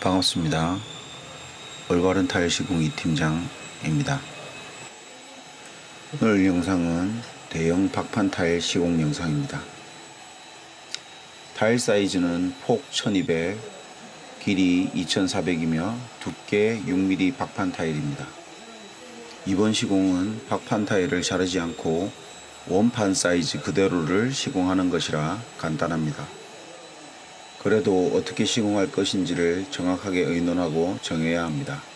반갑습니다. 올바른 타일 시공 이 팀장입니다. 오늘 영상은 대형 박판 타일 시공 영상입니다. 타일 사이즈는 폭 1200, 길이 2400이며 두께 6mm 박판 타일입니다. 이번 시공은 박판 타일을 자르지 않고 원판 사이즈 그대로를 시공하는 것이라 간단합니다. 그래도 어떻게 시공할 것인지를 정확하게 의논하고 정해야 합니다.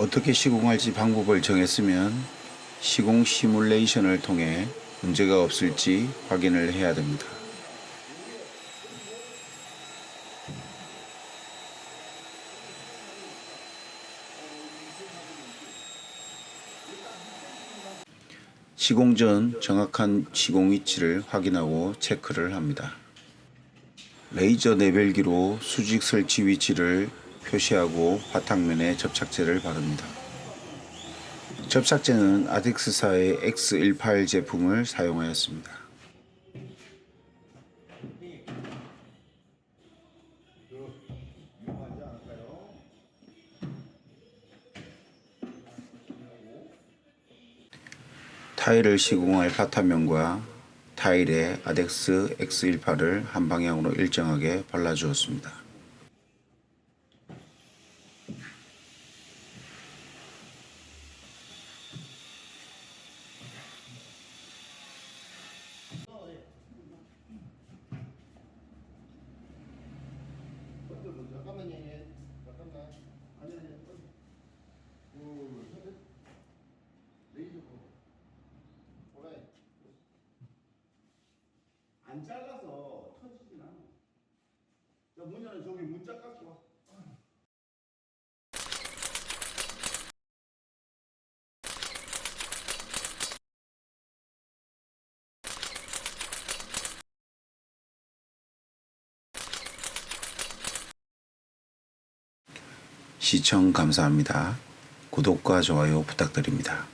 어떻게 시공할지 방법을 정했으면 시공 시뮬레이션을 통해 문제가 없을지 확인을 해야 됩니다. 시공 전 정확한 시공 위치를 확인하고 체크를 합니다. 레이저 내벨기로 수직 설치 위치를 표시하고 바탕면에 접착제를 바릅니다. 접착제는 아덱스사의 X18 제품을 사용하였습니다. 타일을 시공할 바탕면과 타일에 아덱스 X18을 한 방향으로 일정하게 발라주었습니다. 잠깐만요. 예. 잠깐만. 아니 아니. 오, 헤드. 레이저 거. 오라이. 안 잘라서 터지진 않아. 저 문제는 저기 문자 깎고 와. 시청 감사합니다. 구독과 좋아요 부탁드립니다.